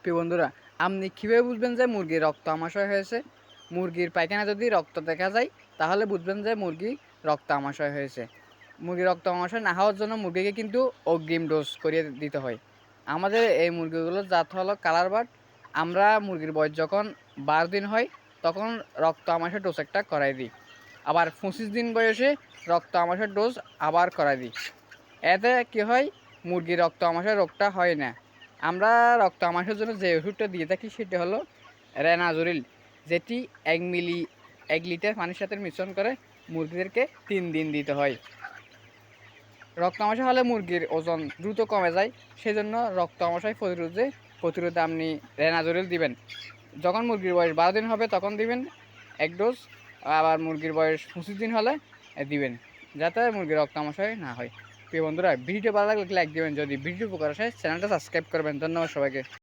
প্রিয় বন্ধুরা, আপনি কীভাবে বুঝবেন যে মুরগির রক্ত আমাশয় হয়েছে? মুরগির পায়খানা যদি রক্ত দেখা যায়, তাহলে বুঝবেন যে মুরগি রক্ত আমাশয় হয়েছে। মুরগির রক্ত আমাশয় না হওয়ার জন্য মুরগিকে কিন্তু অগ্রিম ডোজ করিয়ে দিতে হয়। আমাদের এই মুরগিগুলোর জাত হলো কালার বাট আমরা মুরগির বয়স যখন বারো দিন হয়, তখন রক্ত আমাশয় ডোজ একটা করাই দিই। আবার পঁচিশ দিন বয়সে রক্ত আমাশয় ডোজ আবার করাই দিই। এতে কী হয়? মুরগির রক্ত আমাশয় রোগটা হয় না। আমরা রক্ত আমাশয়ের জন্য যে ওষুধটা দিয়ে থাকি সেটা হলো রেনাজুরিল, যেটি এক মিলি, এক লিটার পানির সাথে মিশ্রণ করে মুরগিদেরকে তিন দিন দিতে হয়। রক্ত আমাশয় হলে মুরগির ওজন দ্রুত কমে যায়, সেজন্য রক্ত আমাশয় প্রতিরোধে প্রতিরোধে আপনি রেনাজুরিল দিবেন। যখন মুরগির বয়স বারো দিন হবে তখন দিবেন এক ডোজ, আবার মুরগির বয়স পঁচিশ দিন হলে দিবেন, যাতে মুরগির রক্ত আমাশয় না হয়। প্রিয় বন্ধুরা ভিডিও ভালো লাগলে লাইক দেবেন। যদি ভিডিও উপকার আসে চ্যানেলটা সাবস্ক্রাইব করবেন। ধন্যবাদ সবাইকে।